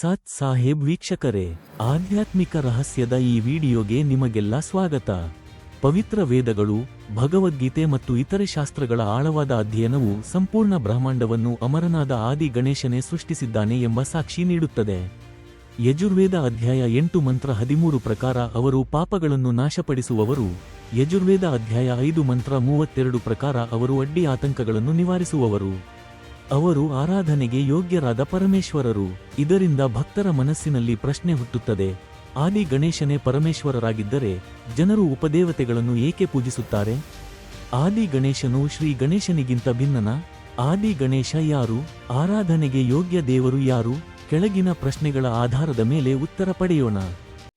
ಸತ್ ಸಾಹೇಬ್ ವೀಕ್ಷಕರೇ, ಆಧ್ಯಾತ್ಮಿಕ ರಹಸ್ಯದ ಈ ವಿಡಿಯೋಗೆ ನಿಮಗೆಲ್ಲ ಸ್ವಾಗತ. ಪವಿತ್ರ ವೇದಗಳು, ಭಗವದ್ಗೀತೆ ಮತ್ತು ಇತರೆ ಶಾಸ್ತ್ರಗಳ ಆಳವಾದ ಅಧ್ಯಯನವು ಸಂಪೂರ್ಣ ಬ್ರಹ್ಮಾಂಡವನ್ನು ಅಮರನಾದ ಆದಿ ಗಣೇಶನೇ ಸೃಷ್ಟಿಸಿದ್ದಾನೆ ಎಂಬ ಸಾಕ್ಷಿ ನೀಡುತ್ತದೆ. ಯಜುರ್ವೇದ ಅಧ್ಯಾಯ ಎಂಟು ಮಂತ್ರ ಹದಿಮೂರು ಪ್ರಕಾರ ಅವರು ಪಾಪಗಳನ್ನು ನಾಶಪಡಿಸುವವರು. ಯಜುರ್ವೇದ ಅಧ್ಯಾಯ ಐದು ಮಂತ್ರ ಮೂವತ್ತೆರಡು ಪ್ರಕಾರ ಅವರು ಅಡ್ಡಿ ಆತಂಕಗಳನ್ನು ನಿವಾರಿಸುವವರು. ಅವರು ಆರಾಧನೆಗೆ ಯೋಗ್ಯರಾದ ಪರಮೇಶ್ವರರು. ಇದರಿಂದ ಭಕ್ತರ ಮನಸ್ಸಿನಲ್ಲಿ ಪ್ರಶ್ನೆ ಹುಟ್ಟುತ್ತದೆ. ಆದಿ ಗಣೇಶನೇ ಪರಮೇಶ್ವರರಾಗಿದ್ದರೆ ಜನರು ಉಪದೇವತೆಗಳನ್ನು ಏಕೆ ಪೂಜಿಸುತ್ತಾರೆ? ಆದಿ ಗಣೇಶನು ಶ್ರೀ ಗಣೇಶನಿಗಿಂತ ಭಿನ್ನನ? ಆದಿ ಗಣೇಶ ಯಾರು? ಆರಾಧನೆಗೆ ಯೋಗ್ಯ ದೇವರು ಯಾರು? ಕೆಳಗಿನ ಪ್ರಶ್ನೆಗಳ ಆಧಾರದ ಮೇಲೆ ಉತ್ತರ ಪಡೆಯೋಣ.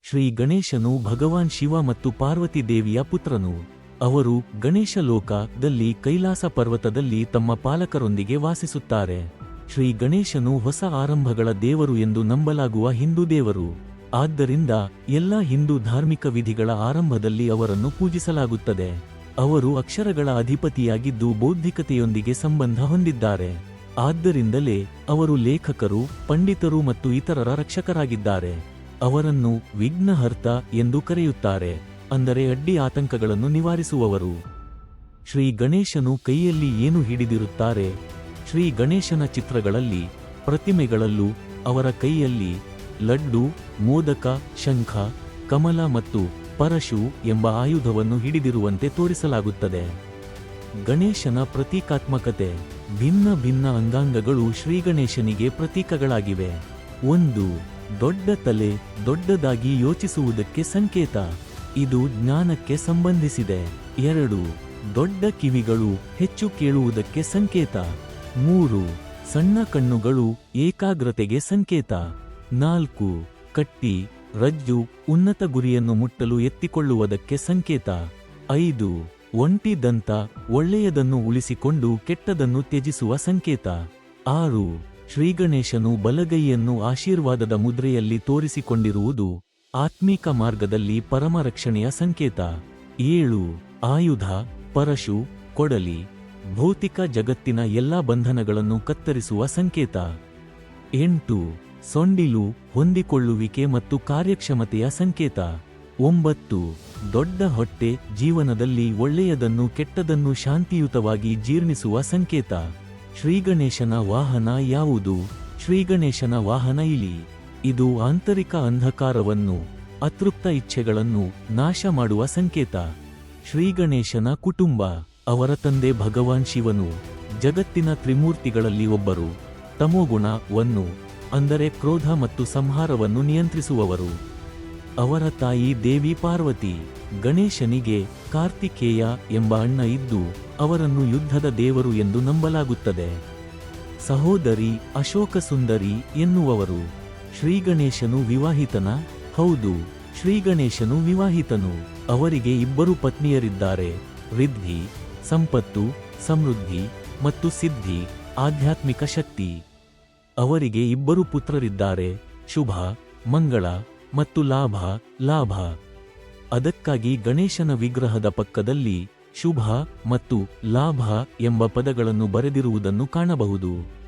ಶ್ರೀ ಗಣೇಶನು ಭಗವಾನ್ ಶಿವ ಮತ್ತು ಪಾರ್ವತಿ ದೇವಿಯ ಪುತ್ರನು. ಅವರು ಗಣೇಶ ಲೋಕದಲ್ಲಿ ಕೈಲಾಸ ಪರ್ವತದಲ್ಲಿ ತಮ್ಮ ಪಾಲಕರೊಂದಿಗೆ ವಾಸಿಸುತ್ತಾರೆ. ಶ್ರೀ ಗಣೇಶನು ಹೊಸ ಆರಂಭಗಳ ದೇವರು ಎಂದು ನಂಬಲಾಗುವ ಹಿಂದೂ ದೇವರು. ಆದ್ದರಿಂದ ಎಲ್ಲ ಹಿಂದೂ ಧಾರ್ಮಿಕ ವಿಧಿಗಳ ಆರಂಭದಲ್ಲಿ ಅವರನ್ನು ಪೂಜಿಸಲಾಗುತ್ತದೆ. ಅವರು ಅಕ್ಷರಗಳ ಅಧಿಪತಿಯಾಗಿದ್ದು ಬೌದ್ಧಿಕತೆಯೊಂದಿಗೆ ಸಂಬಂಧ ಹೊಂದಿದ್ದಾರೆ. ಆದ್ದರಿಂದಲೇ ಅವರು ಲೇಖಕರು, ಪಂಡಿತರು ಮತ್ತು ಇತರರ ರಕ್ಷಕರಾಗಿದ್ದಾರೆ. ಅವರನ್ನು ವಿಘ್ನಹರ್ತ ಎಂದು ಕರೆಯುತ್ತಾರೆ. ಅಂದರೆ ಅಡ್ಡಿ ಆತಂಕಗಳನ್ನು ನಿವಾರಿಸುವವರು. ಶ್ರೀ ಗಣೇಶನು ಕೈಯಲ್ಲಿ ಏನು ಹಿಡಿದಿರುತ್ತಾರೆ? ಶ್ರೀ ಗಣೇಶನ ಚಿತ್ರಗಳಲ್ಲಿ, ಪ್ರತಿಮೆಗಳಲ್ಲೂ ಅವರ ಕೈಯಲ್ಲಿ ಲಡ್ಡು, ಮೋದಕ, ಶಂಖ, ಕಮಲ ಮತ್ತು ಪರಶು ಎಂಬ ಆಯುಧವನ್ನು ಹಿಡಿದಿರುವಂತೆ ತೋರಿಸಲಾಗುತ್ತದೆ. ಗಣೇಶನ ಪ್ರತೀಕಾತ್ಮಕತೆ, ಭಿನ್ನ ಭಿನ್ನ ಅಂಗಾಂಗಗಳು ಶ್ರೀಗಣೇಶನಿಗೆ ಪ್ರತೀಕಗಳಾಗಿವೆ. ಒಂದು, ದೊಡ್ಡ ತಲೆ, ದೊಡ್ಡದಾಗಿ ಯೋಚಿಸುವುದಕ್ಕೆ ಸಂಕೇತ. ಇದು ಜ್ಞಾನಕ್ಕೆ ಸಂಬಂಧಿಸಿದೆ. ಎರಡು, ದೊಡ್ಡ ಕಿವಿಗಳು ಹೆಚ್ಚು ಕೇಳುವುದಕ್ಕೆ ಸಂಕೇತ. ಮೂರು, ಸಣ್ಣ ಕಣ್ಣುಗಳು ಏಕಾಗ್ರತೆಗೆ ಸಂಕೇತ. ನಾಲ್ಕು, ಕಟ್ಟಿ, ರಜ್ಜು ಉನ್ನತ ಗುರಿಯನ್ನು ಮುಟ್ಟಲು ಎತ್ತಿಕೊಳ್ಳುವುದಕ್ಕೆ ಸಂಕೇತ. ಐದು, ಒಂಟಿ ದಂತ ಒಳ್ಳೆಯದನ್ನು ಉಳಿಸಿಕೊಂಡು ಕೆಟ್ಟದನ್ನು ತ್ಯಜಿಸುವ ಸಂಕೇತ. ಆರು, ಶ್ರೀಗಣೇಶನು ಬಲಗೈಯನ್ನು ಆಶೀರ್ವಾದದ ಮುದ್ರೆಯಲ್ಲಿ ತೋರಿಸಿಕೊಂಡಿರುವುದು ಆತ್ಮೀಕ ಮಾರ್ಗದಲ್ಲಿ ಪರಮರಕ್ಷಣೆಯ ಸಂಕೇತ. ಏಳು, ಆಯುಧ, ಪರಶು, ಕೊಡಲಿ, ಭೌತಿಕ ಜಗತ್ತಿನ ಎಲ್ಲಾ ಬಂಧನಗಳನ್ನು ಕತ್ತರಿಸುವ ಸಂಕೇತ. ಎಂಟು, ಸೊಂಡಿಲು, ಹೊಂದಿಕೊಳ್ಳುವಿಕೆ ಮತ್ತು ಕಾರ್ಯಕ್ಷಮತೆಯ ಸಂಕೇತ. ಒಂಬತ್ತು, ದೊಡ್ಡ ಹೊಟ್ಟೆ ಜೀವನದಲ್ಲಿ ಒಳ್ಳೆಯದನ್ನು ಕೆಟ್ಟದನ್ನು ಶಾಂತಿಯುತವಾಗಿ ಜೀರ್ಣಿಸುವ ಸಂಕೇತ. ಶ್ರೀಗಣೇಶನ ವಾಹನ ಯಾವುದು? ಶ್ರೀಗಣೇಶನ ವಾಹನ ಇಲಿ. ಇದು ಆಂತರಿಕ ಅಂಧಕಾರವನ್ನು, ಅತೃಪ್ತ ಇಚ್ಛೆಗಳನ್ನು ನಾಶ ಮಾಡುವ ಸಂಕೇತ. ಶ್ರೀಗಣೇಶನ ಕುಟುಂಬ, ಅವರ ತಂದೆ ಭಗವಾನ್ ಶಿವನು, ಜಗತ್ತಿನ ತ್ರಿಮೂರ್ತಿಗಳಲ್ಲಿ ಒಬ್ಬರು, ತಮೋಗುಣವನ್ನು, ಅಂದರೆ ಕ್ರೋಧ ಮತ್ತು ಸಂಹಾರವನ್ನು ನಿಯಂತ್ರಿಸುವವರು. ಅವರ ತಾಯಿ ದೇವಿ ಪಾರ್ವತಿ, ಗಣೇಶನಿಗೆ ಕಾರ್ತಿಕೇಯ ಎಂಬ ಅಣ್ಣ ಇದ್ದು, ಅವರನ್ನು ಯುದ್ಧದ ದೇವರು ಎಂದು ನಂಬಲಾಗುತ್ತದೆ. ಸಹೋದರಿ ಅಶೋಕ ಸುಂದರಿ ಎನ್ನುವವರು. ಶ್ರೀಗಣೇಶನು ವಿವಾಹಿತನ? ಹೌದು ಶ್ರೀಗಣೇಶನು ವಿವಾಹಿತನು. ಅವರಿಗೆ ಇಬ್ಬರು ಪತ್ನಿಯರಿದ್ದಾರೆ. ವೃದ್ಧಿ, ಸಂಪತ್ತು, ಸಮೃದ್ಧಿ ಮತ್ತು ಸಿದ್ಧಿ, ಆಧ್ಯಾತ್ಮಿಕ ಶಕ್ತಿ. ಅವರಿಗೆ ಇಬ್ಬರು ಪುತ್ರರಿದ್ದಾರೆ. ಶುಭ, ಮಂಗಳ ಮತ್ತು ಲಾಭ ಲಾಭ. ಅದಕ್ಕಾಗಿ ಗಣೇಶನ ವಿಗ್ರಹದ ಪಕ್ಕದಲ್ಲಿ ಶುಭ ಮತ್ತು ಲಾಭ ಎಂಬ ಪದಗಳನ್ನು ಬರೆದಿರುವುದನ್ನು ಕಾಣಬಹುದು.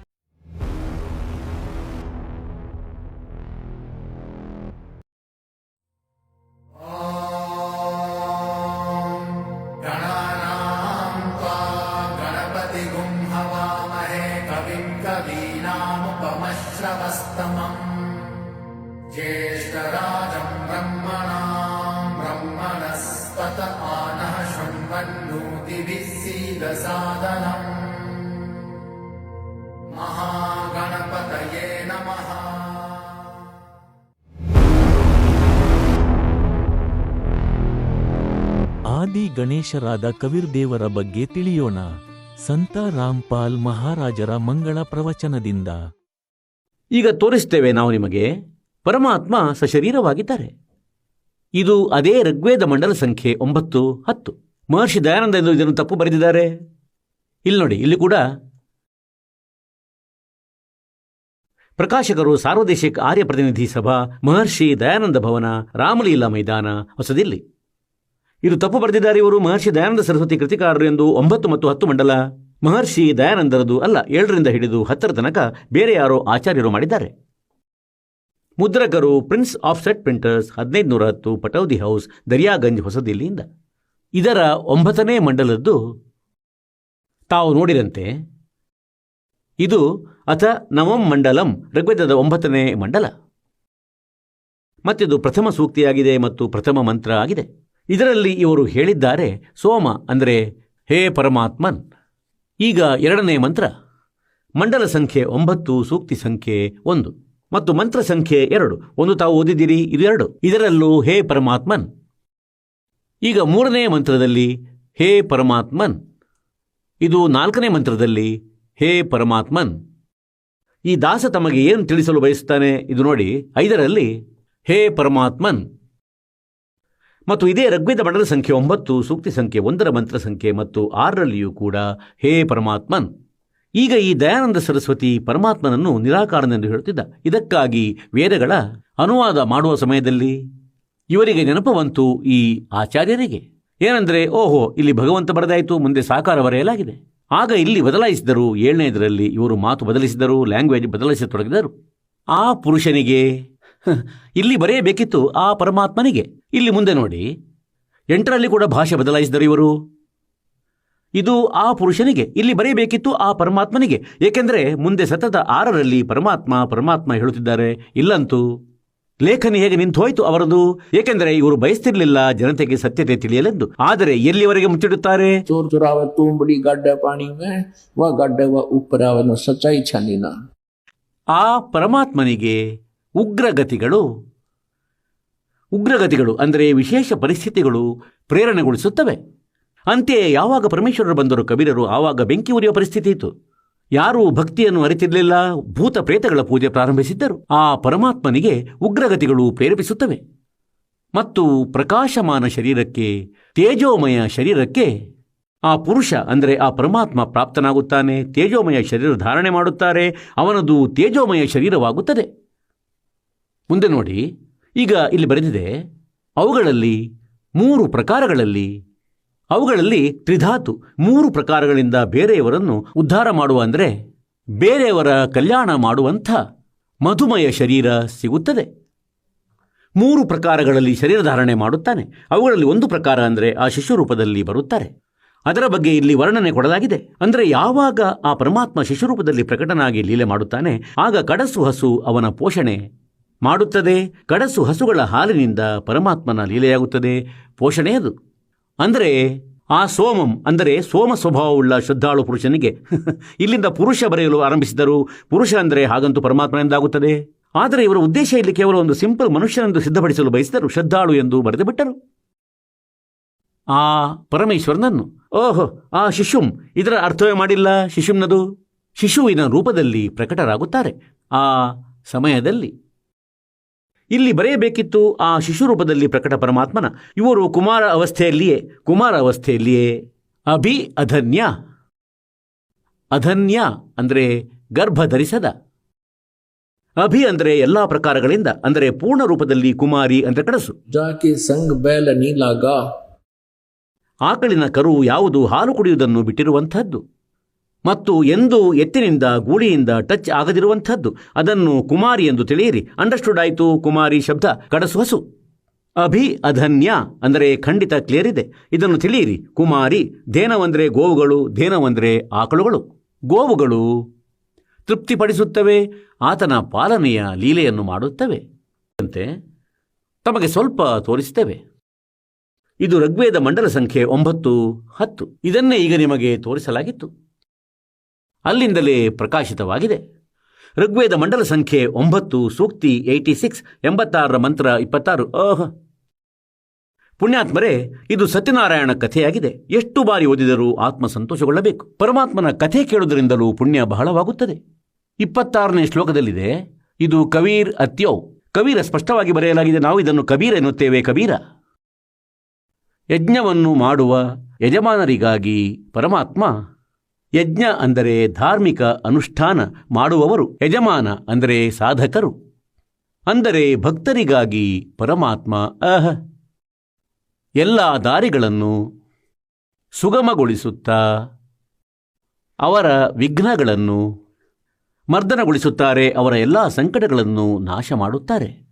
ಗಣೇಶರಾದ ಕವಿರ್ದೇವರ ಬಗ್ಗೆ ತಿಳಿಯೋಣ. ಸಂತ ರಾಮ್ಪಾಲ್ ಮಹಾರಾಜರ ಮಂಗಳ ಪ್ರವಚನದಿಂದ. ಈಗ ತೋರಿಸ್ತೇವೆ ನಾವು ನಿಮಗೆ, ಪರಮಾತ್ಮ ಸಶರೀರವಾಗಿದ್ದಾರೆ. ಇದು ಅದೇ ಋಗ್ವೇದ ಮಂಡಲ ಸಂಖ್ಯೆ ಒಂಬತ್ತು, ಹತ್ತು. ಮಹರ್ಷಿ ದಯಾನಂದ ಎಂದು ಇದನ್ನು ತಪ್ಪು ಬರೆದಿದ್ದಾರೆ. ಇಲ್ಲಿ ನೋಡಿ, ಇಲ್ಲಿ ಕೂಡ ಪ್ರಕಾಶಕರು ಸಾರ್ವದೇಶಿಕ ಆರ್ಯ ಪ್ರತಿನಿಧಿ ಸಭಾ ಮಹರ್ಷಿ ದಯಾನಂದ ಭವನ, ರಾಮಲೀಲಾ ಮೈದಾನ, ಹೊಸದಿಲ್ಲಿ. ಇದು ತಪ್ಪು ಬರೆದಿದ್ದಾರೆ ಇವರು. ಮಹರ್ಷಿ ದಯಾನಂದ ಸರಸ್ವತಿ ಕೃತಿಕಾರರು ಎಂದು ಒಂಬತ್ತು ಮತ್ತು ಹತ್ತು ಮಂಡಲ. ಮಹರ್ಷಿ ದಯಾನಂದರದು ಅಲ್ಲ, ಏಳರಿಂದ ಹಿಡಿದು ಹತ್ತರ ತನಕ ಬೇರೆ ಯಾರೋ ಆಚಾರ್ಯರು ಮಾಡಿದ್ದಾರೆ. ಮುದ್ರಕರು, ಪ್ರಿನ್ಸ್ ಆಫ್ ಸೆಟ್ ಪ್ರಿಂಟರ್ಸ್ ಹದಿನೈದು ನೂರ ಹತ್ತು ಪಟೌದಿ ಹೌಸ್, ದರಿಯಾಗಂಜ್ ಹೊಸದಿಲ್ಲಿಯಿಂದ. ಇದರ ಒಂಬತ್ತನೇ ಮಂಡಲದ್ದು ತಾವು ನೋಡಿದಂತೆ. ಇದು ಅಥ ನವಂ ಮಂಡಲಂ, ಋಗ್ವೇದದ ಒಂಬತ್ತನೇ ಮಂಡಲ. ಮತ್ತಿದು ಪ್ರಥಮ ಸೂಕ್ತಿಯಾಗಿದೆ ಮತ್ತು ಪ್ರಥಮ ಮಂತ್ರ ಆಗಿದೆ. ಇದರಲ್ಲಿ ಇವರು ಹೇಳಿದ್ದಾರೆ, ಸೋಮ ಅಂದರೆ ಹೇ ಪರಮಾತ್ಮನ್. ಈಗ ಎರಡನೇ ಮಂತ್ರ, ಮಂಡಲ ಸಂಖ್ಯೆ ಒಂಬತ್ತು, ಸೂಕ್ತಿ ಸಂಖ್ಯೆ ಒಂದು ಮತ್ತು ಮಂತ್ರ ಸಂಖ್ಯೆ ಎರಡು. ಒಂದು ತಾವು ಓದಿದ್ದೀರಿ, ಇದು ಎರಡು. ಇದರಲ್ಲೂ ಹೇ ಪರಮಾತ್ಮನ್. ಈಗ ಮೂರನೇ ಮಂತ್ರದಲ್ಲಿ ಹೇ ಪರಮಾತ್ಮನ್. ಇದು ನಾಲ್ಕನೇ ಮಂತ್ರದಲ್ಲಿ ಹೇ ಪರಮಾತ್ಮನ್. ಈ ದಾಸ ತಮಗೆ ಏನು ತಿಳಿಸಲು ಬಯಸುತ್ತಾನೆ, ಇದು ನೋಡಿ. ಐದರಲ್ಲಿ ಹೇ ಪರಮಾತ್ಮನ್. ಮತ್ತು ಇದೇ ಋಗ್ವೇದ ಮಂಡಲ ಸಂಖ್ಯೆ ಒಂಬತ್ತು, ಸೂಕ್ತಿ ಸಂಖ್ಯೆ ಒಂದರ ಮಂತ್ರ ಸಂಖ್ಯೆ ಮತ್ತು ಆರರಲ್ಲಿಯೂ ಕೂಡ ಹೇ ಪರಮಾತ್ಮನ್. ಈಗ ಈ ದಯಾನಂದ ಸರಸ್ವತಿ ಪರಮಾತ್ಮನನ್ನು ನಿರಾಕಾರನೆಂದು ಹೇಳುತ್ತಿದ್ದ. ಇದಕ್ಕಾಗಿ ವೇದಗಳ ಅನುವಾದ ಮಾಡುವ ಸಮಯದಲ್ಲಿ ಇವರಿಗೆ ನೆನಪವಂತು ಈ ಆಚಾರ್ಯರಿಗೆ. ಏನಂದ್ರೆ, ಓಹೋ, ಇಲ್ಲಿ ಭಗವಂತ ಬರೆದಾಯಿತು, ಮುಂದೆ ಸಾಕಾರ ಬರೆಯಲಾಗಿದೆ. ಆಗ ಇಲ್ಲಿ ಬದಲಾಯಿಸಿದರು, ಏಳನೇದರಲ್ಲಿ ಇವರು ಮಾತು ಬದಲಿಸಿದರು, ಲ್ಯಾಂಗ್ವೇಜ್ ಬದಲಾಯಿಸತೊಡಗಿದರು. ಆ ಪುರುಷನಿಗೆ ಇಲ್ಲಿ ಬರೆಯಬೇಕಿತ್ತು, ಆ ಪರಮಾತ್ಮನಿಗೆ. ಇಲ್ಲಿ ಮುಂದೆ ನೋಡಿ. ಎಂಟರಲ್ಲಿ ಕೂಡ ಭಾಷೆ ಬದಲಾಯಿಸಿದರು ಇವರು. ಇದು ಆ ಪುರುಷನಿಗೆ ಇಲ್ಲಿ ಬರೆಯಬೇಕಿತ್ತು ಆ ಪರಮಾತ್ಮನಿಗೆ. ಏಕೆಂದರೆ ಮುಂದೆ ಸತತ ಆರರಲ್ಲಿ ಪರಮಾತ್ಮ ಪರಮಾತ್ಮ ಹೇಳುತ್ತಿದ್ದಾರೆ. ಇಲ್ಲಂತೂ ಲೇಖನಿ ಹೇಗೆ ನಿಂತು ಹೋಯಿತು ಅವರದು? ಏಕೆಂದರೆ ಇವರು ಬಯಸ್ತಿರ್ಲಿಲ್ಲ ಜನತೆಗೆ ಸತ್ಯತೆ ತಿಳಿಯಲೆಂದು. ಆದರೆ ಎಲ್ಲಿವರೆಗೆ ಮುಚ್ಚಿಡುತ್ತಾರೆ? ಚೂರು ಗಡ್ಡ ವ ಗಡ್ಡ ವ ಆ ಪರಮಾತ್ಮನಿಗೆ ಉಗ್ರಗತಿಗಳು ಉಗ್ರಗತಿಗಳು, ಅಂದರೆ ವಿಶೇಷ ಪರಿಸ್ಥಿತಿಗಳು ಪ್ರೇರಣೆಗೊಳಿಸುತ್ತವೆ. ಅಂತೆಯೇ ಯಾವಾಗ ಪರಮೇಶ್ವರರು ಬಂದರು, ಕಬೀರರು ಆವಾಗ ಬೆಂಕಿ ಉರಿಯುವ ಪರಿಸ್ಥಿತಿ ಇತ್ತು. ಯಾರೂ ಭಕ್ತಿಯನ್ನು ಅರಿತಿರಲಿಲ್ಲ, ಭೂತ ಪ್ರೇತಗಳ ಪೂಜೆ ಪ್ರಾರಂಭಿಸಿದ್ದರು. ಆ ಪರಮಾತ್ಮನಿಗೆ ಉಗ್ರಗತಿಗಳು ಪ್ರೇರೇಪಿಸುತ್ತವೆ. ಮತ್ತು ಪ್ರಕಾಶಮಾನ ಶರೀರಕ್ಕೆ, ತೇಜೋಮಯ ಶರೀರಕ್ಕೆ ಆ ಪುರುಷ, ಅಂದರೆ ಆ ಪರಮಾತ್ಮ ಪ್ರಾಪ್ತನಾಗುತ್ತಾನೆ, ತೇಜೋಮಯ ಶರೀರ ಧಾರಣೆ ಮಾಡುತ್ತಾರೆ, ಅವನದು ತೇಜೋಮಯ ಶರೀರವಾಗುತ್ತದೆ. ಮುಂದೆ ನೋಡಿ. ಈಗ ಇಲ್ಲಿ ಬರೆದಿದೆ, ಅವುಗಳಲ್ಲಿ ಮೂರು ಪ್ರಕಾರಗಳಲ್ಲಿ, ಅವುಗಳಲ್ಲಿ ತ್ರಿಧಾತು, ಮೂರು ಪ್ರಕಾರಗಳಿಂದ ಬೇರೆಯವರನ್ನು ಉದ್ಧಾರ ಮಾಡುವ ಅಂದರೆ ಬೇರೆಯವರ ಕಲ್ಯಾಣ ಮಾಡುವಂಥ ಮಧುಮಯ ಶರೀರ ಸಿಗುತ್ತದೆ. ಮೂರು ಪ್ರಕಾರಗಳಲ್ಲಿ ಶರೀರ ಧಾರಣೆ ಮಾಡುತ್ತಾನೆ. ಅವುಗಳಲ್ಲಿ ಒಂದು ಪ್ರಕಾರ ಅಂದರೆ ಆ ಶಿಶು ರೂಪದಲ್ಲಿ ಬರುತ್ತಾರೆ. ಅದರ ಬಗ್ಗೆ ಇಲ್ಲಿ ವರ್ಣನೆ ಕೊಡಲಾಗಿದೆ. ಅಂದರೆ ಯಾವಾಗ ಆ ಪರಮಾತ್ಮ ಶಿಶು ರೂಪದಲ್ಲಿ ಪ್ರಕಟನಾಗಿ ಲೀಲೆ ಮಾಡುತ್ತಾನೆ, ಆಗ ಕಡಸು ಹಸು ಅವನ ಪೋಷಣೆ ಮಾಡುತ್ತದೆ, ಕಡಸು ಹಸುಗಳ ಹಾಲಿನಿಂದ ಪರಮಾತ್ಮನ ಲೀಲೆಯಾಗುತ್ತದೆ. ಪೋಷಣೆ ಅದು ಅಂದರೆ, ಆ ಸೋಮಂ, ಅಂದರೆ ಸೋಮ ಸ್ವಭಾವವುಳ್ಳ ಶ್ರದ್ಧಾಳು ಪುರುಷನಿಗೆ, ಇಲ್ಲಿಂದ ಪುರುಷ ಬರೆಯಲು ಆರಂಭಿಸಿದರು. ಪುರುಷ ಅಂದರೆ ಹಾಗಂತೂ ಪರಮಾತ್ಮನೆಂದಾಗುತ್ತದೆ. ಆದರೆ ಇವರ ಉದ್ದೇಶ ಇಲ್ಲಿ ಕೇವಲ ಒಂದು ಸಿಂಪಲ್ ಮನುಷ್ಯನೆಂದು ಸಿದ್ಧಪಡಿಸಲು ಬಯಸಿದರು. ಶ್ರದ್ಧಾಳು ಎಂದು ಬರೆದು ಬಿಟ್ಟರು ಆ ಪರಮೇಶ್ವರನನ್ನು, ಓಹೋ, ಆ ಶಿಶುಂ, ಇದರ ಅರ್ಥವೇ ಮಾಡಿಲ್ಲ. ಶಿಶುಂನದು, ಶಿಶುವಿನ ರೂಪದಲ್ಲಿ ಪ್ರಕಟರಾಗುತ್ತಾರೆ. ಆ ಸಮಯದಲ್ಲಿ ಇಲ್ಲಿ ಬರೆಯಬೇಕಿತ್ತು ಆ ಶಿಶು ರೂಪದಲ್ಲಿ ಪ್ರಕಟ ಪರಮಾತ್ಮನ. ಇವರು ಕುಮಾರ ಅವಸ್ಥೆಯಲ್ಲಿಯೇ ಕುಮಾರ ಅವಸ್ಥೆಯಲ್ಲಿಯೇ. ಅಭಿ ಅಧನ್ಯ. ಅಧನ್ಯ ಅಂದರೆ ಗರ್ಭಧರಿಸದ. ಅಭಿ ಅಂದರೆ ಎಲ್ಲಾ ಪ್ರಕಾರಗಳಿಂದ ಅಂದರೆ ಪೂರ್ಣ ರೂಪದಲ್ಲಿ ಕುಮಾರಿ ಅಂದರೆ ಕಡಸು ಜಾಕಿ ಸಂಗ್ ಬೇಲ ನೀಲಾಗ. ಆಕಳಿನ ಕರು ಯಾವುದು ಹಾಲು ಕುಡಿಯುವುದನ್ನು ಬಿಟ್ಟಿರುವಂಥದ್ದು. ಮತ್ತು ಎಂದು ಎತ್ತಿನಿಂದ ಗೂಳಿಯಿಂದ ಟಚ್ ಆಗದಿರುವಂಥದ್ದು. ಅದನ್ನು ಕುಮಾರಿ ಎಂದು ತಿಳಿಯಿರಿ. ಅಂಡರ್ಸ್ಟುಡ್ ಆಯಿತು ಕುಮಾರಿ ಶಬ್ದ. ಕಡಸು ಹಸು. ಅಭಿ ಅಧನ್ಯ ಅಂದರೆ ಖಂಡಿತ ಕ್ಲಿಯರ್ ಇದೆ ಇದನ್ನು ತಿಳಿಯಿರಿ. ಕುಮಾರಿ ಧೇನವಂದರೆ ಗೋವುಗಳು ಧೇನವಂದರೆ ಆಕಳುಗಳು. ಗೋವುಗಳು ತೃಪ್ತಿಪಡಿಸುತ್ತವೆ, ಆತನ ಪಾಲನೆಯ ಲೀಲೆಯನ್ನು ಮಾಡುತ್ತವೆ. ಅಂತೆ ತಮಗೆ ಸ್ವಲ್ಪ ತೋರಿಸುತ್ತವೆ. ಇದು ಋಗ್ವೇದ ಮಂಡಲ ಸಂಖ್ಯೆ ಒಂಬತ್ತು ಹತ್ತು. ಇದನ್ನೇ ಈಗ ನಿಮಗೆ ತೋರಿಸಲಾಗಿತ್ತು. ಅಲ್ಲಿಂದಲೇ ಪ್ರಕಾಶಿತವಾಗಿದೆ. ಋಗ್ವೇದ ಮಂಡಲ ಸಂಖ್ಯೆ ಒಂಬತ್ತು, ಸೂಕ್ತಿ ಏಯ್ಟಿ ಸಿಕ್ಸ್, ಎಂಬತ್ತಾರರ ಮಂತ್ರ ಇಪ್ಪತ್ತಾರು. ಓಹ್! ಪುಣ್ಯಾತ್ಮರೇ, ಇದು ಸತ್ಯನಾರಾಯಣ ಕಥೆಯಾಗಿದೆ. ಎಷ್ಟು ಬಾರಿ ಓದಿದರೂ ಆತ್ಮ ಸಂತೋಷಗೊಳ್ಳಬೇಕು. ಪರಮಾತ್ಮನ ಕಥೆ ಕೇಳುವುದರಿಂದಲೂ ಪುಣ್ಯ ಬಹಳವಾಗುತ್ತದೆ. ಇಪ್ಪತ್ತಾರನೇ ಶ್ಲೋಕದಲ್ಲಿದೆ, ಇದು ಕವೀರ್ ಅತ್ಯೌ. ಕವೀರ ಸ್ಪಷ್ಟವಾಗಿ ಬರೆಯಲಾಗಿದೆ, ನಾವು ಇದನ್ನು ಕಬೀರ ಎನ್ನುತ್ತೇವೆ, ಕಬೀರ. ಯಜ್ಞವನ್ನು ಮಾಡುವ ಯಜಮಾನರಿಗಾಗಿ ಪರಮಾತ್ಮ ಯಜ್ಞ ಅಂದರೆ ಧಾರ್ಮಿಕ ಅನುಷ್ಠಾನ ಮಾಡುವವರು, ಯಜಮಾನ ಅಂದರೆ ಸಾಧಕರು. ಅಂದರೆ ಭಕ್ತರಿಗಾಗಿ ಪರಮಾತ್ಮ ಅಹ. ಎಲ್ಲ ದಾರಿಗಳನ್ನು ಸುಗಮಗೊಳಿಸುತ್ತಾ, ಅವರ ವಿಘ್ನಗಳನ್ನು ಮರ್ದನಗೊಳಿಸುತ್ತಾರೆ, ಅವರ ಎಲ್ಲ ಸಂಕಟಗಳನ್ನು ನಾಶ ಮಾಡುತ್ತಾರೆ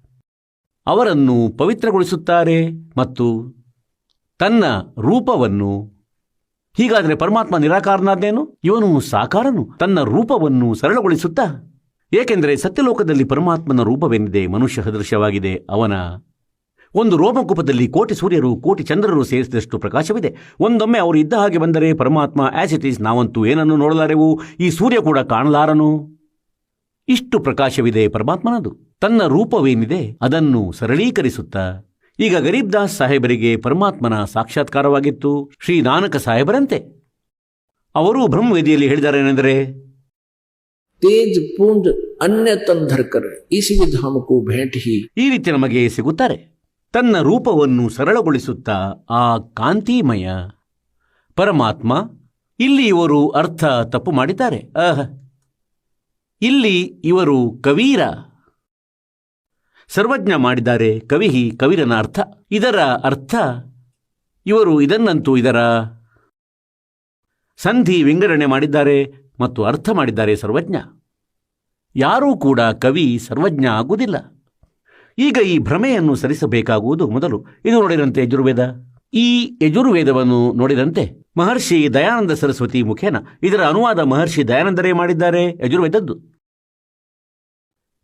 ಅವರನ್ನು ಪವಿತ್ರಗೊಳಿಸುತ್ತಾರೆ ಮತ್ತು ತನ್ನ ರೂಪವನ್ನು ಹೀಗಾದರೆ ಪರಮಾತ್ಮ ನಿರಾಕಾರನಾದೇನು ಇವನು ಸಾಕಾರನು. ತನ್ನ ರೂಪವನ್ನು ಸರಳಗೊಳಿಸುತ್ತಾ? ಏಕೆಂದರೆ ಸತ್ಯಲೋಕದಲ್ಲಿ ಪರಮಾತ್ಮನ ರೂಪವೇನಿದೆ, ಮನುಷ್ಯ ಸದೃಶವಾಗಿದೆ. ಅವನ ಒಂದು ರೋಮಕೂಪದಲ್ಲಿ ಕೋಟಿ ಸೂರ್ಯರು, ಕೋಟಿ ಚಂದ್ರರು ಸೇರಿಸಿದಷ್ಟು ಪ್ರಕಾಶವಿದೆ. ಒಂದೊಮ್ಮೆ ಅವರು ಇದ್ದ ಹಾಗೆ ಬಂದರೆ ಪರಮಾತ್ಮ ಆಸ್ ಇಟ್ ಈಸ್ ನಾವಂತೂ ಏನನ್ನು ನೋಡಲಾರೆವು? ಈ ಸೂರ್ಯ ಕೂಡ ಕಾಣಲಾರನು? ಇಷ್ಟು ಪ್ರಕಾಶವಿದೆ ಪರಮಾತ್ಮನದು. ತನ್ನ ರೂಪವೇನಿದೆ, ಅದನ್ನು ಸರಳೀಕರಿಸುತ್ತಾ? ಈಗ ಗರೀಬ್ ದಾಸ್ ಸಾಹೇಬರಿಗೆ ಪರಮಾತ್ಮನ ಸಾಕ್ಷಾತ್ಕಾರವಾಗಿತ್ತು ಶ್ರೀ ನಾನಕ ಸಾಹೇಬರಂತೆ. ಅವರು ಬ್ರಹ್ಮವೇದಿಯಲ್ಲಿ ಹೇಳಿದಾರೇನೆಂದರೆ ತೇಜ್ ಪೂಂಜ್ ಅನ್ಯ ತಂಧರ್ಕರ್ ಈಸಿವಿಧಾಮಕ್ಕೂ ಭೇಟಿ. ಈ ರೀತಿ ನಮಗೆ ಸಿಗುತ್ತಾರೆ. ತನ್ನ ರೂಪವನ್ನು ಸರಳಗೊಳಿಸುತ್ತಾ ಆ ಕಾಂತಿಮಯ ಪರಮಾತ್ಮ ಇಲ್ಲಿ ಇವರು ಅರ್ಥ ತಪ್ಪು ಮಾಡಿದ್ದಾರೆ. ಅಹ್ ಇಲ್ಲಿ ಇವರು ಕವೀರ. ಸರ್ವಜ್ಞ ಮಾಡಿದ್ದಾರೆ ಕವಿಹಿ ಕವಿರನ ಅರ್ಥ. ಇದರ ಅರ್ಥ, ಇವರು ಇದನ್ನಂತೂ ಇದರ ಸಂಧಿ ವಿಂಗಡಣೆ ಮಾಡಿದ್ದಾರೆ ಮತ್ತು ಅರ್ಥ ಮಾಡಿದ್ದಾರೆ ಸರ್ವಜ್ಞ. ಯಾರೂ ಕೂಡ ಕವಿ ಸರ್ವಜ್ಞ ಆಗುವುದಿಲ್ಲ. ಈಗ ಈ ಭ್ರಮೆಯನ್ನು ಸರಿಸಬೇಕಾಗುವುದು ಮೊದಲು. ಇದು ನೋಡಿದಂತೆ ಯಜುರ್ವೇದ. ಈ ಯಜುರ್ವೇದವನ್ನು ನೋಡಿದಂತೆ ಮಹರ್ಷಿ ದಯಾನಂದ ಸರಸ್ವತಿ ಮುಖೇನ ಇದರ ಅನುವಾದ ಮಹರ್ಷಿ ದಯಾನಂದರೇ ಮಾಡಿದ್ದಾರೆ, ಯಜುರ್ವೇದದ್ದು.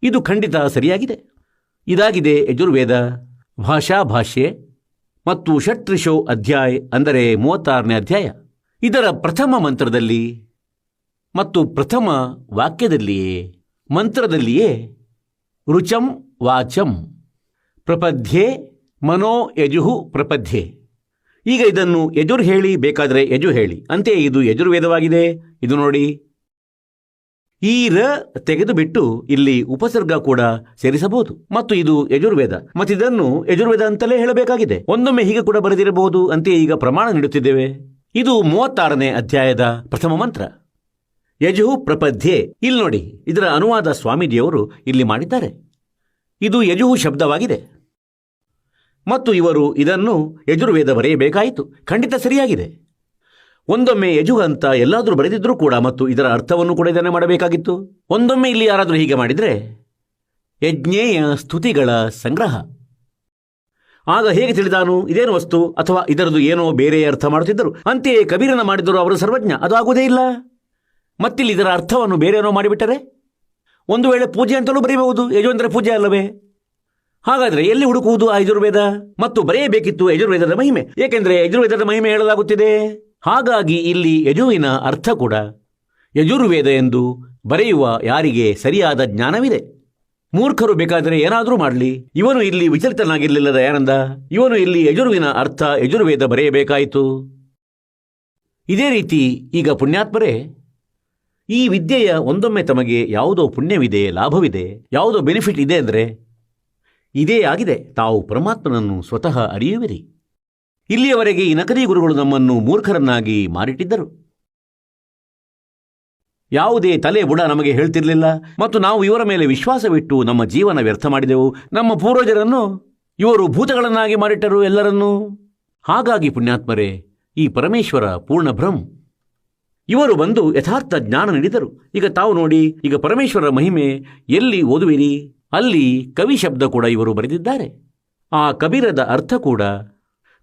ಇದು ಖಂಡಿತ ಸರಿಯಾಗಿದೆ. ಇದಾಗಿದೆ ಯಜುರ್ವೇದ. ಭಾಷಾ ಭಾಷ್ಯೆ ಮತ್ತು ಷಟ್ರಿಶೋ ಅಧ್ಯಾಯ ಅಂದರೆ ಮೂವತ್ತಾರನೇ ಅಧ್ಯಾಯ. ಇದರ ಪ್ರಥಮ ಮಂತ್ರದಲ್ಲಿ ಮತ್ತು ಪ್ರಥಮ ವಾಕ್ಯದಲ್ಲಿಯೇ, ಮಂತ್ರದಲ್ಲಿಯೇ, ರುಚಂ ವಾಚಂ ಪ್ರಪದ್ಯೆ ಮನೋ ಯಜುಹು ಪ್ರಪದ್ಯೆ. ಈಗ ಇದನ್ನು ಯಜುರ್ ಹೇಳಿ, ಬೇಕಾದರೆ ಯಜು ಹೇಳಿ. ಅಂತೆಯೇ ಇದು ಯಜುರ್ವೇದವಾಗಿದೆ. ಇದು ನೋಡಿ. ಈ ರ ತೆಗೆದುಬಿಟ್ಟು ಇಲ್ಲಿ ಉಪಸರ್ಗ ಕೂಡ ಸೇರಿಸಬಹುದು. ಮತ್ತು ಇದು ಯಜುರ್ವೇದ. ಮತ್ತು ಇದನ್ನು ಯಜುರ್ವೇದ ಅಂತಲೇ ಹೇಳಬೇಕಾಗಿದೆ. ಒಂದೊಮ್ಮೆ ಹೀಗೆ ಕೂಡ ಬರೆದಿರಬಹುದು ಅಂತೆಯೇ ಈಗ ಪ್ರಮಾಣ ನೀಡುತ್ತಿದ್ದೇವೆ. ಇದು ಮೂವತ್ತಾರನೇ ಅಧ್ಯಾಯದ ಪ್ರಥಮ ಮಂತ್ರ. ಯಜುಹು ಪ್ರಪದ್ಯೆ ಇಲ್ಲಿ ನೋಡಿ, ಇದರ ಅನುವಾದ ಸ್ವಾಮೀಜಿಯವರು ಇಲ್ಲಿ ಮಾಡಿದ್ದಾರೆ. ಇದು ಯಜುಹು ಶಬ್ದವಾಗಿದೆ. ಮತ್ತು ಇವರು ಇದನ್ನು ಯಜುರ್ವೇದ ಬರೆಯಬೇಕಾಯಿತು. ಖಂಡಿತ ಸರಿಯಾಗಿದೆ. ಒಂದೊಮ್ಮೆ ಯಜು ಅಂತ ಎಲ್ಲಾದರೂ ಬರೆದಿದ್ರೂ ಕೂಡ ಮತ್ತು ಇದರ ಅರ್ಥವನ್ನು ಕೂಡ ಇದನ್ನೇ ಮಾಡಬೇಕಾಗಿತ್ತು. ಒಂದೊಮ್ಮೆ ಇಲ್ಲಿ ಯಾರಾದರೂ ಹೀಗೆ ಮಾಡಿದರೆ, ಯಜ್ಞೇಯ ಸ್ತುತಿಗಳ ಸಂಗ್ರಹ. ಆಗ ಹೇಗೆ ತಿಳಿದಾನು? ಇದೇನು ವಸ್ತು? ಅಥವಾ ಇದರದು ಏನೋ ಬೇರೆ ಅರ್ಥ ಮಾಡುತ್ತಿದ್ದರು. ಅಂತೆಯೇ ಕಬೀರನ ಮಾಡಿದರು ಅವರು ಸರ್ವಜ್ಞ, ಅದು ಆಗುವುದೇ ಇಲ್ಲ. ಮತ್ತಿಲ್ಲಿ ಇದರ ಅರ್ಥವನ್ನು ಏನೋ ಮಾಡಿಬಿಟ್ಟರೆ? ಒಂದು ವೇಳೆ ಪೂಜೆ ಅಂತಲೂ ಬರೆಯಬಹುದು ಯಜು ಅಂದರೆ ಪೂಜೆ ಅಲ್ಲವೇ? ಹಾಗಾದರೆ ಎಲ್ಲಿ ಹುಡುಕುವುದು ಆ ಯಜುರ್ವೇದ ಮತ್ತು ಬರೆಯಬೇಕಿತ್ತು ಯಜುರ್ವೇದದ ಮಹಿಮೆ. ಏಕೆಂದರೆ ಯಜುರ್ವೇದದ ಮಹಿಮೆ ಹೇಳಲಾಗುತ್ತಿದೆ. ಹಾಗಾಗಿ ಇಲ್ಲಿ ಯಜುವಿನ ಅರ್ಥ ಕೂಡ ಯಜುರ್ವೇದ ಎಂದು ಬರೆಯುವ ಯಾರಿಗೆ ಸರಿಯಾದ ಜ್ಞಾನವಿದೆ. ಮೂರ್ಖರು ಬೇಕಾದರೆ ಏನಾದರೂ ಮಾಡಲಿ. ಇವನು ಇಲ್ಲಿ ವಿಚಲಿತನಾಗಿರಲಿಲ್ಲ ದಯಾನಂದ. ಇವನು ಇಲ್ಲಿ ಯಜುರ್ವಿನ ಅರ್ಥ ಯಜುರ್ವೇದ ಬರೆಯಬೇಕಾಯಿತು. ಇದೇ ರೀತಿ ಈಗ ಪುಣ್ಯಾತ್ಮರೇ, ಈ ವಿದ್ಯೆಯ ಒಂದೊಮ್ಮೆ ತಮಗೆ ಯಾವುದೋ ಪುಣ್ಯವಿದೆ, ಲಾಭವಿದೆ, ಯಾವುದೋ ಬೆನಿಫಿಟ್ ಇದೆ ಅಂದರೆ ಇದೇ ಆಗಿದೆ. ತಾವು ಪರಮಾತ್ಮನನ್ನು ಸ್ವತಃ ಅರಿಯುವಿರಿ. ಇಲ್ಲಿಯವರೆಗೆ ಈ ನಕಲಿ ಗುರುಗಳು ನಮ್ಮನ್ನು ಮೂರ್ಖರನ್ನಾಗಿ ಮಾರಿಟ್ಟಿದ್ದರು ಯಾವುದೇ ತಲೆ ಬುಡ ನಮಗೆ ಹೇಳ್ತಿರಲಿಲ್ಲ ಮತ್ತು ನಾವು ಇವರ ಮೇಲೆ ವಿಶ್ವಾಸವಿಟ್ಟು ನಮ್ಮ ಜೀವನ ವ್ಯರ್ಥ ಮಾಡಿದೆವು. ನಮ್ಮ ಪೂರ್ವಜರನ್ನು, ಇವರು ಭೂತಗಳನ್ನಾಗಿ ಮಾರಿಟ್ಟರು ಎಲ್ಲರನ್ನೂ. ಹಾಗಾಗಿ ಪುಣ್ಯಾತ್ಮರೇ, ಈ ಪರಮೇಶ್ವರ ಪೂರ್ಣ ಭ್ರಮ್. ಇವರು ಬಂದು ಯಥಾರ್ಥ ಜ್ಞಾನ ನೀಡಿದರು. ಈಗ ತಾವು ನೋಡಿ, ಈಗ ಪರಮೇಶ್ವರ ಮಹಿಮೆ, ಎಲ್ಲಿ ಓದುವಿರಿ? ಅಲ್ಲಿ ಕವಿ ಶಬ್ದ ಕೂಡ ಇವರು ಬರೆದಿದ್ದಾರೆ. ಆ ಕಬೀರದ ಅರ್ಥ ಕೂಡ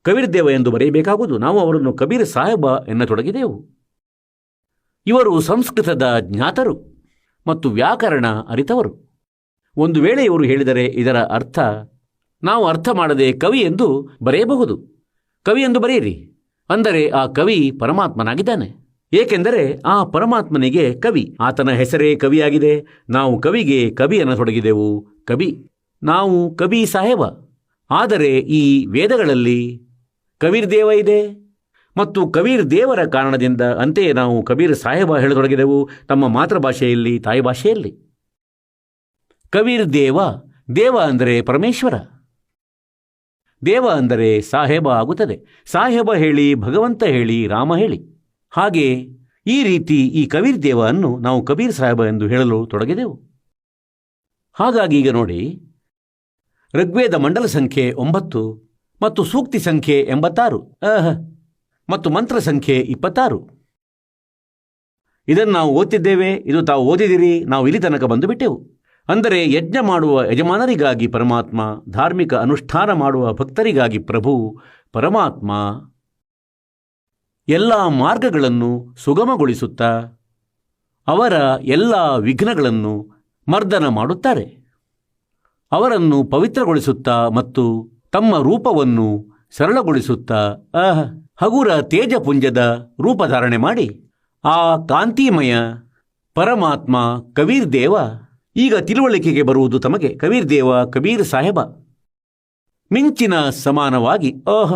ಕಬೀರ್ದೇವ ಎಂದು ಬರೆಯಬೇಕಾಗುವುದು. ನಾವು ಅವರನ್ನು ಕಬೀರ್ ಸಾಹೇಬ ಎನ್ನತೊಡಗಿದೆವು. ಇವರು ಸಂಸ್ಕೃತದ ಜ್ಞಾತರು ಮತ್ತು ವ್ಯಾಕರಣ ಅರಿತವರು. ಒಂದು ವೇಳೆ ಇವರು ಹೇಳಿದರೆ ಇದರ ಅರ್ಥ, ನಾವು ಅರ್ಥ ಮಾಡದೆ ಕವಿ ಎಂದು ಬರೆಯಬಹುದು. ಕವಿ ಎಂದು ಬರೆಯಿರಿ. ಅಂದರೆ ಆ ಕವಿ ಪರಮಾತ್ಮನಾಗಿದ್ದಾನೆ. ಏಕೆಂದರೆ ಆ ಪರಮಾತ್ಮನಿಗೆ ಕವಿ. ಆತನ ಹೆಸರೇ ಕವಿಯಾಗಿದೆ. ನಾವು ಕವಿಗೆ ಕವಿ ತೊಡಗಿದೆವು ಕವಿ. ನಾವು ಕವಿ ಸಾಹೇಬ. ಆದರೆ ಈ ವೇದಗಳಲ್ಲಿ ಕಬೀರ್ ದೇವ ಇದೆ. ಮತ್ತು ಕಬೀರ್ ದೇವರ ಕಾರಣದಿಂದ ಅಂತೆಯೇ ನಾವು ಕಬೀರ್ ಸಾಹೇಬ ಹೇಳತೊಡಗಿದೆವು. ತಮ್ಮ ಮಾತೃಭಾಷೆಯಲ್ಲಿ, ತಾಯಿ ಭಾಷೆಯಲ್ಲಿ. ಕಬೀರ್ ದೇವ ದೇವ ಅಂದರೆ ಪರಮೇಶ್ವರ. ದೇವ ಅಂದರೆ ಸಾಹೇಬ ಆಗುತ್ತದೆ. ಸಾಹೇಬ ಹೇಳಿ, ಭಗವಂತ ಹೇಳಿ, ರಾಮ ಹೇಳಿ. ಹಾಗೆ ಈ ರೀತಿ ಈ ಕಬೀರ್ ದೇವ ಅನ್ನು ನಾವು ಕಬೀರ್ ಸಾಹೇಬ ಎಂದು ಹೇಳಲು ತೊಡಗಿದೆವು. ಹಾಗಾಗಿ ಈಗ ನೋಡಿ. ಋಗ್ವೇದ ಮಂಡಲ ಸಂಖ್ಯೆ ಒಂಬತ್ತು. ಮತ್ತು ಸೂಕ್ತಿ ಸಂಖ್ಯೆ ಎಂಬತ್ತಾರು. ಅಹ್ ಮತ್ತು ಮಂತ್ರ ಸಂಖ್ಯೆ ಇಪ್ಪತ್ತಾರು. ಇದನ್ನು ನಾವು ಓದ್ತಿದ್ದೇವೆ ಇದು ತಾವು ಓದಿದಿರಿ ನಾವು ಇಲ್ಲಿ ತನಕ ಬಂದು ಬಿಟ್ಟೆವು ಅಂದರೆ ಯಜ್ಞ ಮಾಡುವ ಯಜಮಾನರಿಗಾಗಿ ಪರಮಾತ್ಮ ಧಾರ್ಮಿಕ ಅನುಷ್ಠಾನ ಮಾಡುವ ಭಕ್ತರಿಗಾಗಿ ಪ್ರಭು ಪರಮಾತ್ಮ ಎಲ್ಲ ಮಾರ್ಗಗಳನ್ನು ಸುಗಮಗೊಳಿಸುತ್ತಾ ಅವರ ಎಲ್ಲ ವಿಘ್ನಗಳನ್ನು ಮರ್ದನ ಮಾಡುತ್ತಾರೆ. ಅವರನ್ನು ಪವಿತ್ರಗೊಳಿಸುತ್ತಾ ಮತ್ತು ತಮ್ಮ ರೂಪವನ್ನು ಸರಳಗೊಳಿಸುತ್ತಾ ಅಹ್ ಹಗುರ ತೇಜಪುಂಜದ ರೂಪಧಾರಣೆ ಮಾಡಿ. ಆ ಕಾಂತಿಮಯ ಪರಮಾತ್ಮ ಕಬೀರ್ ದೇವ ಈಗ ತಿಳುವಳಿಕೆಗೆ ಬರುವುದು ತಮಗೆ ಕಬೀರ್ ದೇವ ಕಬೀರ್ ಸಾಹೇಬ. ಮಿಂಚಿನ ಸಮಾನವಾಗಿ ಅಹ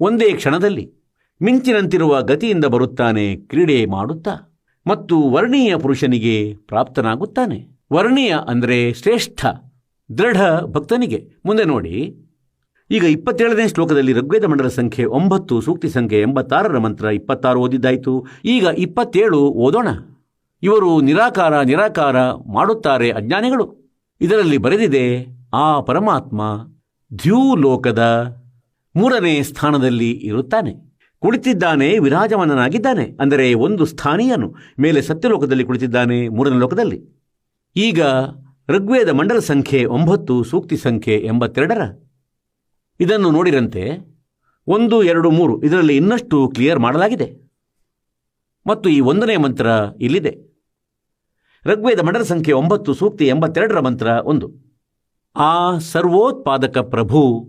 ಒಂದೇ ಕ್ಷಣದಲ್ಲಿ ಮಿಂಚಿನಂತಿರುವ ಗತಿಯಿಂದ ಬರುತ್ತಾನೆ ಕ್ರೀಡೆ ಮಾಡುತ್ತಾ ಮತ್ತು ವರ್ಣೀಯ ಪುರುಷನಿಗೆ ಪ್ರಾಪ್ತನಾಗುತ್ತಾನೆ. ವರ್ಣೀಯ ಅಂದರೆ ಶ್ರೇಷ್ಠ, ದೃಢ ಭಕ್ತನಿಗೆ. ಮುಂದೆ ನೋಡಿ. ಈಗ ಇಪ್ಪತ್ತೇಳನೇ ಶ್ಲೋಕದಲ್ಲಿ ಋಗ್ವೇದ ಮಂಡಲ ಸಂಖ್ಯೆ ಒಂಬತ್ತು, ಸೂಕ್ತಿ ಸಂಖ್ಯೆ ಎಂಬತ್ತಾರರ ಮಂತ್ರ ಇಪ್ಪತ್ತಾರು ಓದಿದ್ದಾಯಿತು. ಈಗ ಇಪ್ಪತ್ತೇಳು ಓದೋಣ. ಇವರು ನಿರಾಕಾರ ನಿರಾಕಾರ ಮಾಡುತ್ತಾರೆ ಅಜ್ಞಾನಿಗಳು. ಇದರಲ್ಲಿ ಬರೆದಿದೆ, ಆ ಪರಮಾತ್ಮ ದ್ಯೂಲೋಕದ ಮೂರನೇ ಸ್ಥಾನದಲ್ಲಿ ಇರುತ್ತಾನೆ. ಕುಳಿತಿದ್ದಾನೆ, ವಿರಾಜಮಾನನಾಗಿದ್ದಾನೆ. ಅಂದರೆ ಒಂದು ಸ್ಥಾನೀಯನು. ಮೇಲೆ ಸತ್ಯಲೋಕದಲ್ಲಿ ಕುಳಿತಿದ್ದಾನೆ, ಮೂರನೇ ಲೋಕದಲ್ಲಿ. ಈಗ ಋಗ್ವೇದ ಮಂಡಲ ಸಂಖ್ಯೆ ಒಂಬತ್ತು, ಸೂಕ್ತಿ ಸಂಖ್ಯೆ ಎಂಬತ್ತೆರಡರ. ಇದನ್ನು ನೋಡಿರಂತೆ ಒಂದು, ಎರಡು, ಮೂರು ಇದರಲ್ಲಿ ಇನ್ನಷ್ಟು ಕ್ಲಿಯರ್ ಮಾಡಲಾಗಿದೆ. ಮತ್ತು ಈ ಒಂದನೇ ಮಂತ್ರ ಇಲ್ಲಿದೆ. ಋಗ್ವೇದ ಮಂಡಲ ಸಂಖ್ಯೆ ಒಂಬತ್ತು, ಸೂಕ್ತಿ ಎಂಬತ್ತೆರಡರ ಮಂತ್ರ ಒಂದು. ಆ ಸರ್ವೋತ್ಪಾದಕ ಪ್ರಭು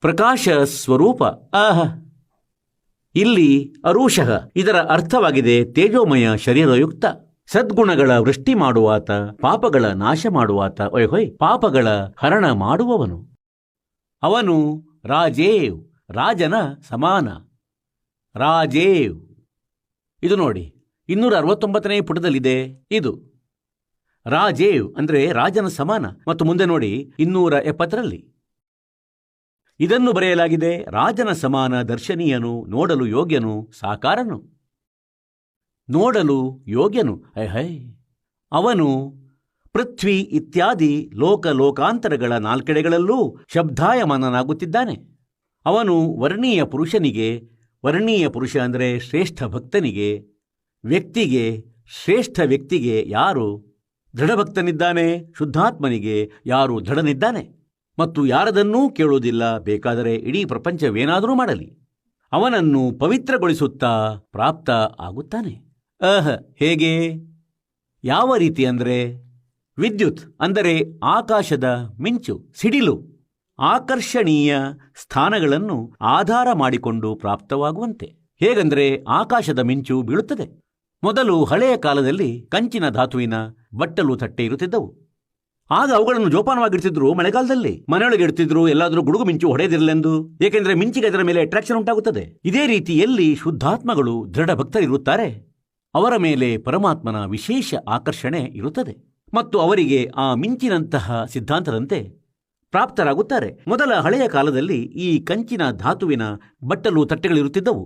ಪ್ರಕಾಶ ಸ್ವರೂಪ ಆಹ. ಇಲ್ಲಿ ಅರುಷಃ ಇದರ ಅರ್ಥವಾಗಿದೆ ತೇಜೋಮಯ ಶರೀರಯುಕ್ತ. ಸದ್ಗುಣಗಳ ವೃಷ್ಟಿ ಮಾಡುವಾತ, ಪಾಪಗಳ ನಾಶ ಮಾಡುವಾತ ಹೊಯ್, ಪಾಪಗಳ ಹರಣ ಮಾಡುವವನು. ಅವನು ರಾಜೇವ್, ರಾಜನ ಸಮಾನ. ರಾಜೇವ್. ಇದು ನೋಡಿ ಇನ್ನೂರ ಅರವತ್ತೊಂಬತ್ತನೇ ಪುಟದಲ್ಲಿದೆ ಇದು. ರಾಜೇವ್ ಅಂದ್ರೆ ರಾಜನ ಸಮಾನ. ಮತ್ತು ಮುಂದೆ ನೋಡಿ ಇನ್ನೂರ ಎಪ್ಪತ್ತರಲ್ಲಿ ಇದನ್ನು ಬರೆಯಲಾಗಿದೆ, ರಾಜನ ಸಮಾನ ದರ್ಶನೀಯನು, ನೋಡಲು ಯೋಗ್ಯನು, ಸಾಕಾರನು. ನೋಡಲು ಯೋಗ್ಯನು. ಹೈ ಹೈ. ಅವನು ಪೃಥ್ವಿ ಇತ್ಯಾದಿ ಲೋಕ ಲೋಕಾಂತರಗಳ ನಾಲ್ಕೆಡೆಗಳಲ್ಲೂ ಶಬ್ದಾಯಮಾನನಾಗುತ್ತಿದ್ದಾನೆ. ಅವನು ವರ್ಣೀಯ ಪುರುಷನಿಗೆ, ವರ್ಣೀಯ ಪುರುಷ ಅಂದರೆ ಶ್ರೇಷ್ಠ ಭಕ್ತನಿಗೆ, ವ್ಯಕ್ತಿಗೆ, ಶ್ರೇಷ್ಠ ವ್ಯಕ್ತಿಗೆ ಯಾರು ದೃಢಭಕ್ತನಿದ್ದಾನೆ, ಶುದ್ಧಾತ್ಮನಿಗೆ ಯಾರು ದೃಢನಿದ್ದಾನೆ? ಮತ್ತು ಯಾರದನ್ನೂ ಕೇಳುವುದಿಲ್ಲ, ಬೇಕಾದರೆ ಇಡೀ ಪ್ರಪಂಚವೇನಾದರೂ ಮಾಡಲಿ. ಅವನನ್ನು ಪವಿತ್ರಗೊಳಿಸುತ್ತಾ ಪ್ರಾಪ್ತ ಆಗುತ್ತಾನೆ. ಅಹ, ಹೇಗೆ? ಯಾವ ರೀತಿ ಅಂದರೆ? ವಿದ್ಯುತ್ ಅಂದರೆ ಆಕಾಶದ ಮಿಂಚು, ಸಿಡಿಲು. ಆಕರ್ಷಣೀಯ ಸ್ಥಾನಗಳನ್ನು ಆಧಾರ ಮಾಡಿಕೊಂಡು ಪ್ರಾಪ್ತವಾಗುವಂತೆ. ಹೇಗಂದ್ರೆ ಆಕಾಶದ ಮಿಂಚು ಬೀಳುತ್ತದೆ. ಮೊದಲು ಹಳೆಯ ಕಾಲದಲ್ಲಿ ಕಂಚಿನ ಧಾತುವಿನ ಬಟ್ಟಲು ತಟ್ಟೆ ಇರುತ್ತಿದ್ದವು. ಆಗ ಅವುಗಳನ್ನು ಜೋಪಾನವಾಗಿಡ್ತಿದ್ರು ಮಳೆಗಾಲದಲ್ಲಿ. ಮನೆಯೊಳಗೆ ಇಡ್ತಿದ್ರು, ಎಲ್ಲಾದರೂ ಗುಡುಗು ಮಿಂಚು ಹೊಡೆಯದಿರಲೆಂದು ಏಕೆಂದರೆ ಮಿಂಚಿಗೆ ಅದರ ಮೇಲೆ ಅಟ್ರಾಕ್ಷನ್ ಉಂಟಾಗುತ್ತದೆ. ಇದೇ ರೀತಿ ಎಲ್ಲಿ ಶುದ್ಧಾತ್ಮಗಳು ದೃಢ ಭಕ್ತರಿರುತ್ತಾರೆ ಅವರ ಮೇಲೆ ಪರಮಾತ್ಮನ ವಿಶೇಷ ಆಕರ್ಷಣೆ ಇರುತ್ತದೆ. ಮತ್ತು ಅವರಿಗೆ ಆ ಮಿಂಚಿನಂತಹ ಸಿದ್ಧಾಂತದಂತೆ ಪ್ರಾಪ್ತರಾಗುತ್ತಾರೆ. ಮೊದಲ ಹಳೆಯ ಕಾಲದಲ್ಲಿ ಈ ಕಂಚಿನ ಧಾತುವಿನ ಬಟ್ಟಲು ತಟ್ಟೆಗಳಿರುತ್ತಿದ್ದವು.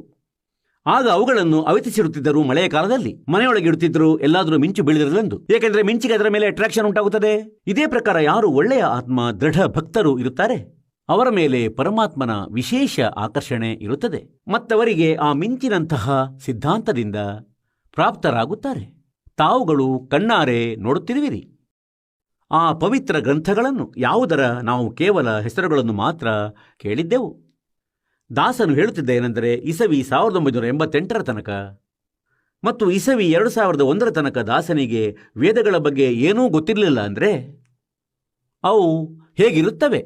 ಆಗ ಅವುಗಳನ್ನು ಅವಿತಿಸಿರುತ್ತಿದ್ದರು ಮಳೆಯ ಕಾಲದಲ್ಲಿ. ಮನೆಯೊಳಗೆ ಇಡುತ್ತಿದ್ದರು ಎಲ್ಲಾದರೂ ಮಿಂಚು ಬೀಳಿದಿರಲೆಂದು ಏಕೆಂದರೆ ಮಿಂಚಿಗೆ ಅದರ ಮೇಲೆ ಅಟ್ರಾಕ್ಷನ್ ಉಂಟಾಗುತ್ತದೆ. ಇದೇ ಪ್ರಕಾರ ಯಾರು ಒಳ್ಳೆಯ ಆತ್ಮ, ದೃಢ ಭಕ್ತರು ಇರುತ್ತಾರೆ, ಅವರ ಮೇಲೆ ಪರಮಾತ್ಮನ ವಿಶೇಷ ಆಕರ್ಷಣೆ ಇರುತ್ತದೆ. ಮತ್ತವರಿಗೆ ಆ ಮಿಂಚಿನಂತಹ ಸಿದ್ಧಾಂತದಿಂದ ಪ್ರಾಪ್ತರಾಗುತ್ತಾರೆ. ತಾವುಗಳು ಕಣ್ಣಾರೆ ನೋಡುತ್ತಿರುವಿರಿ. ಆ ಪವಿತ್ರ ಗ್ರಂಥಗಳನ್ನು ಯಾವುದರ ನಾವು ಕೇವಲ ಹೆಸರುಗಳನ್ನು ಮಾತ್ರ ಕೇಳಿದ್ದೆವು. ದಾಸನು ಹೇಳುತ್ತಿದ್ದೇನೆಂದರೆ ಇಸವಿ ಸಾವಿರದ ಒಂಬೈನೂರ ಎಂಬತ್ತೆಂಟರ ತನಕ. ಮತ್ತು ಇಸವಿ ಎರಡು ಸಾವಿರದ ಒಂದರ ತನಕ ದಾಸನಿಗೆ ವೇದಗಳ ಬಗ್ಗೆ ಏನೂ ಗೊತ್ತಿರಲಿಲ್ಲ ಅಂದರೆ? ಅವು ಹೇಗಿರುತ್ತವೆ?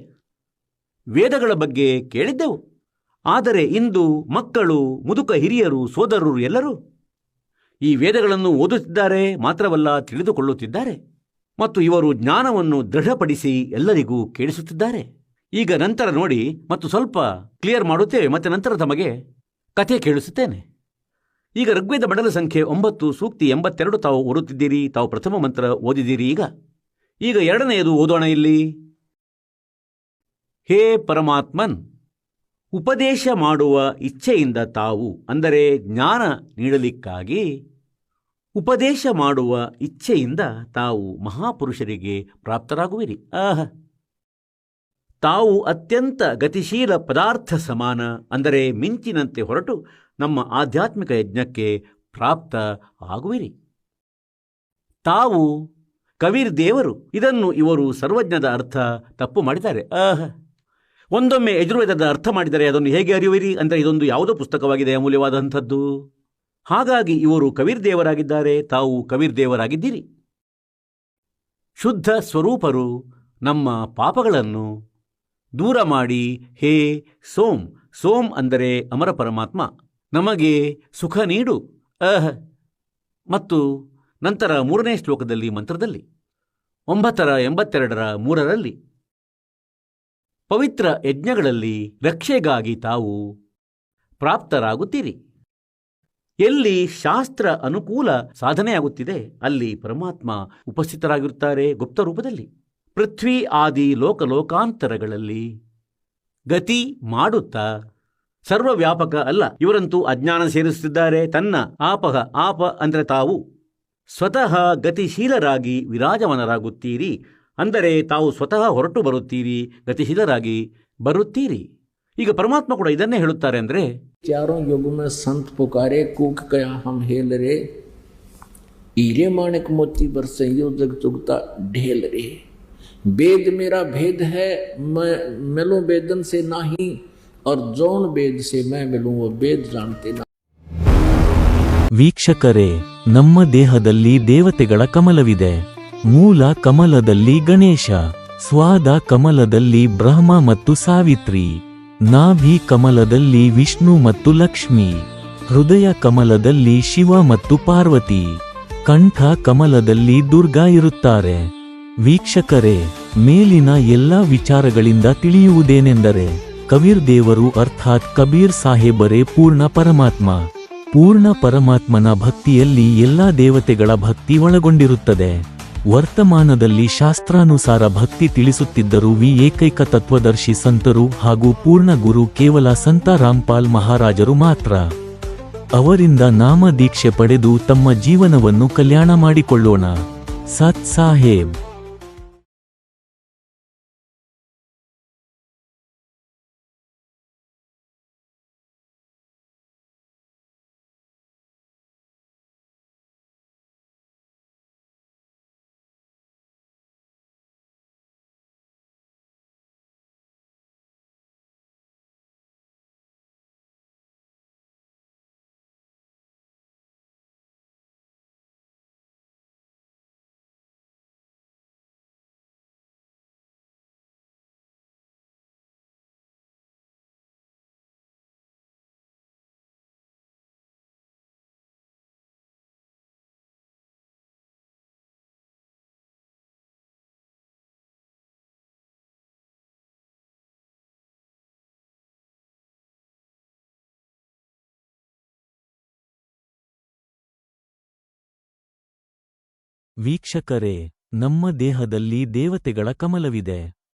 ವೇದಗಳ ಬಗ್ಗೆ ಕೇಳಿದ್ದೆವು. ಆದರೆ ಇಂದು ಮಕ್ಕಳು, ಮುದುಕ ಹಿರಿಯರು, ಸೋದರರು ಎಲ್ಲರೂ ಈ ವೇದಗಳನ್ನು ಓದುತ್ತಿದ್ದಾರೆ ಮಾತ್ರವಲ್ಲ ತಿಳಿದುಕೊಳ್ಳುತ್ತಿದ್ದಾರೆ. ಮತ್ತು ಇವರು ಜ್ಞಾನವನ್ನು ದೃಢಪಡಿಸಿ ಎಲ್ಲರಿಗೂ ಕೇಳಿಸುತ್ತಿದ್ದಾರೆ. ಈಗ ನಂತರ ನೋಡಿ, ಮತ್ತು ಸ್ವಲ್ಪ ಕ್ಲಿಯರ್ ಮಾಡುತ್ತೇವೆ, ಮತ್ತೆ ನಂತರ ತಮಗೆ ಕಥೆ ಕೇಳಿಸುತ್ತೇನೆ. ಈಗ ಋಗ್ವೇದ ಮಂಡಲ ಸಂಖ್ಯೆ ಒಂಬತ್ತು, ಸೂಕ್ತಿ ಎಂಬತ್ತೆರಡು, ತಾವು ಓದುತ್ತಿದ್ದೀರಿ, ತಾವು ಪ್ರಥಮ ಮಂತ್ರ ಓದಿದ್ದೀರಿ ಈಗ. ಈಗ ಎರಡನೆಯದು ಓದೋಣ ಇಲ್ಲಿ. ಹೇ ಪರಮಾತ್ಮನ್! ಉಪದೇಶ ಮಾಡುವ ಇಚ್ಛೆಯಿಂದ ತಾವು, ಅಂದರೆ ಜ್ಞಾನ ನೀಡಲಿಕ್ಕಾಗಿ ಉಪದೇಶ ಮಾಡುವ ಇಚ್ಛೆಯಿಂದ ತಾವು ಮಹಾಪುರುಷರಿಗೆ ಪ್ರಾಪ್ತರಾಗುವಿರಿ. ಆಹ! ತಾವು ಅತ್ಯಂತ ಗತಿಶೀಲ ಪದಾರ್ಥ ಸಮಾನ, ಅಂದರೆ ಮಿಂಚಿನಂತೆ ಹೊರಟು ನಮ್ಮ ಆಧ್ಯಾತ್ಮಿಕ ಯಜ್ಞಕ್ಕೆ ಪ್ರಾಪ್ತ ಆಗುವಿರಿ. ತಾವು ಕವಿರ್ ದೇವರು ಇದನ್ನು ಇವರು ಸರ್ವಜ್ಞದ ಅರ್ಥ ತಪ್ಪು ಮಾಡಿದ್ದಾರೆ. ಆಹ! ಒಂದೊಮ್ಮೆ ಯಜುರ್ವೇದದ ಅರ್ಥ ಮಾಡಿದರೆ ಅದನ್ನು ಹೇಗೆ ಅರಿಯುವಿರಿ? ಅಂದರೆ ಇದೊಂದು ಯಾವುದೋ ಪುಸ್ತಕವಾಗಿದೆ, ಅಮೂಲ್ಯವಾದಂಥದ್ದು. ಹಾಗಾಗಿ ಇವರು ಕವೀರ್ ದೇವರಾಗಿದ್ದಾರೆ ತಾವು ಕವೀರ್ ದೇವರಾಗಿದ್ದೀರಿ ಶುದ್ಧ ಸ್ವರೂಪರು ನಮ್ಮ ಪಾಪಗಳನ್ನು ದೂರ ಮಾಡಿ, ಹೇ ಸೋಮ್ ಸೋಮ್ ಅಂದರೆ ಅಮರ ಪರಮಾತ್ಮ, ನಮಗೆ ಸುಖ ನೀಡು, ಅಹ್. ಮತ್ತು ನಂತರ ಮೂರನೇ ಶ್ಲೋಕದಲ್ಲಿ, ಮಂತ್ರದಲ್ಲಿ, ಒಂಬತ್ತರ ಎಂಬತ್ತೆರಡರ ಮೂರರಲ್ಲಿ ಪವಿತ್ರ ಯಜ್ಞಗಳಲ್ಲಿ ರಕ್ಷೆಗಾಗಿ ತಾವು ಪ್ರಾಪ್ತರಾಗುತ್ತೀರಿ. ಎಲ್ಲಿ ಶಾಸ್ತ್ರ ಅನುಕೂಲ ಸಾಧನೆಯಾಗುತ್ತಿದೆ, ಅಲ್ಲಿ ಪರಮಾತ್ಮ ಉಪಸ್ಥಿತರಾಗಿರುತ್ತಾರೆ ಗುಪ್ತ ರೂಪದಲ್ಲಿ. ಪೃಥ್ವಿ ಆದಿ ಲೋಕಲೋಕಾಂತರಗಳಲ್ಲಿ ಗತಿ ಮಾಡುತ್ತಾ ಸರ್ವವ್ಯಾಪಕ ಅಲ್ಲ, ಇವರಂತೂ ಅಜ್ಞಾನ ಸೇರಿಸುತ್ತಿದ್ದಾರೆ, ತನ್ನ ಆಪಹ ಆಪ ಅಂದರೆ ತಾವು. ಸ್ವತಃ ಗತಿಶೀಲರಾಗಿ ವಿರಾಜಮಾನರಾಗುತ್ತೀರಿ ಅಂದರೆ ತಾವು ಸ್ವತಃ ಹೊರಟು ಬರುತ್ತೀರಿ ಗತಿಶೀಲರಾಗಿ ಬರುತ್ತೀರಿ ಈಗ ಪರಮಾತ್ಮ ಕೂಡ ಇದನ್ನೇ ಹೇಳುತ್ತಾರೆ ಅಂದರೆ चारों युग में संत पुकारे कूक कया हम हेल रे हीरे माणिक मोती बर संयोजक चुगता ढेल रे वेद मेरा भेद है मैं मिलूं वेदन से नहीं और जौन वेद से मैं मिलूं वो वेद जानते ना ವೀಕ್ಷಕರೇ ನಮ್ಮ ದೇಹದಲ್ಲಿ ದೇವತೆಗಳ ಕಮಲವಿದೆ ಮೂಲ ಕಮಲದಲ್ಲಿ ಗಣೇಶ, ಸ್ವಾದ ಕಮಲದಲ್ಲಿ ಬ್ರಹ್ಮ ಮತ್ತು ಸಾವಿತ್ರಿ, ನಾಭಿ ಕಮಲದಲ್ಲಿ ವಿಷ್ಣು ಮತ್ತು ಲಕ್ಷ್ಮಿ, ಹೃದಯ ಕಮಲದಲ್ಲಿ ಶಿವ ಮತ್ತು ಪಾರ್ವತಿ, ಕಂಠ ಕಮಲದಲ್ಲಿ ದುರ್ಗಾ ಇರುತ್ತಾರೆ. ವೀಕ್ಷಕರೇ, ಮೇಲಿನ ಎಲ್ಲ ವಿಚಾರಗಳಿಂದ ತಿಳಿಯುವುದೇನೆಂದರೆ, ಕಬೀರ್ ದೇವರು ಅರ್ಥಾತ್ ಕಬೀರ್ ಸಾಹೇಬರೇ ಪೂರ್ಣ ಪರಮಾತ್ಮ. ಪೂರ್ಣ ಪರಮಾತ್ಮನ ಭಕ್ತಿಯಲ್ಲಿ ಎಲ್ಲ ದೇವತೆಗಳ ಭಕ್ತಿ ಒಳಗೊಂಡಿರುತ್ತದೆ. ವರ್ತಮಾನದಲ್ಲಿ ಶಾಸ್ತ್ರಾನುಸಾರ ಭಕ್ತಿ ತಿಳಿಸುತ್ತಿದ್ದರು ವಿ ಏಕೈಕ ತತ್ವದರ್ಶಿ ಸಂತರು ಹಾಗೂ ಪೂರ್ಣ ಗುರು ಕೇವಲ ಸಂತ ರಾಮ್ಪಾಲ್ ಮಹಾರಾಜರು ಮಾತ್ರ. ಅವರಿಂದ ನಾಮ ದೀಕ್ಷೆ ಪಡೆದು ತಮ್ಮ ಜೀವನವನ್ನು ಕಲ್ಯಾಣ ಮಾಡಿಕೊಳ್ಳೋಣ. ಸತ್ ಸಾಹೇಬ್. ವೀಕ್ಷಕರೇ ನಮ್ಮ ದೇಹದಲ್ಲಿ ದೇವತೆಗಳ ಕಮಲವಿದೆ.